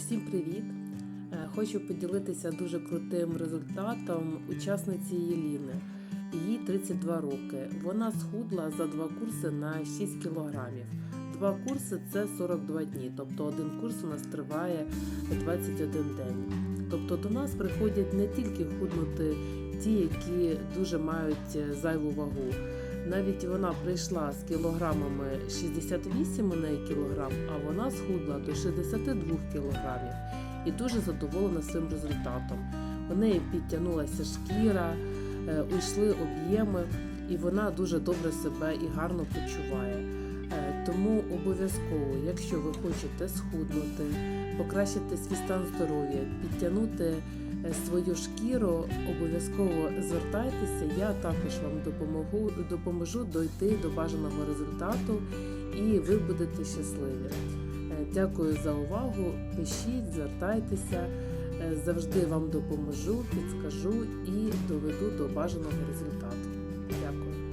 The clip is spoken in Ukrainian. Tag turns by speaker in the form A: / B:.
A: Всім привіт! Е, Хочу поділитися дуже крутим результатом учасниці Єліни. Їй 32 роки. Вона схудла за два курси на 6 кілограмів. Два курси це 42 дні, тобто один курс у нас триває 21 день. Тобто до нас приходять не тільки худнути ті, які дуже мають е, зайву вагу. Навіть вона прийшла з кілограмами 68 у неї кілограм, а вона схудла до 62 кілограмів і дуже задоволена своїм результатом. У неї підтягнулася шкіра, е, уйшли об'єми, і вона дуже добре себе і гарно почуває. Е, Тому обов'язково, якщо ви хочете схуднути, покращити свій стан здоров'я, підтягнути свою шкіру, обов'язково звертайтеся. Я також вам допомогу, допоможу дойти до бажаного результату, і ви будете щасливі. Е, Дякую за увагу. Пишіть, звертайтеся. Е, Завжди вам допоможу, підскажу і доведу до бажаного результату. Дякую.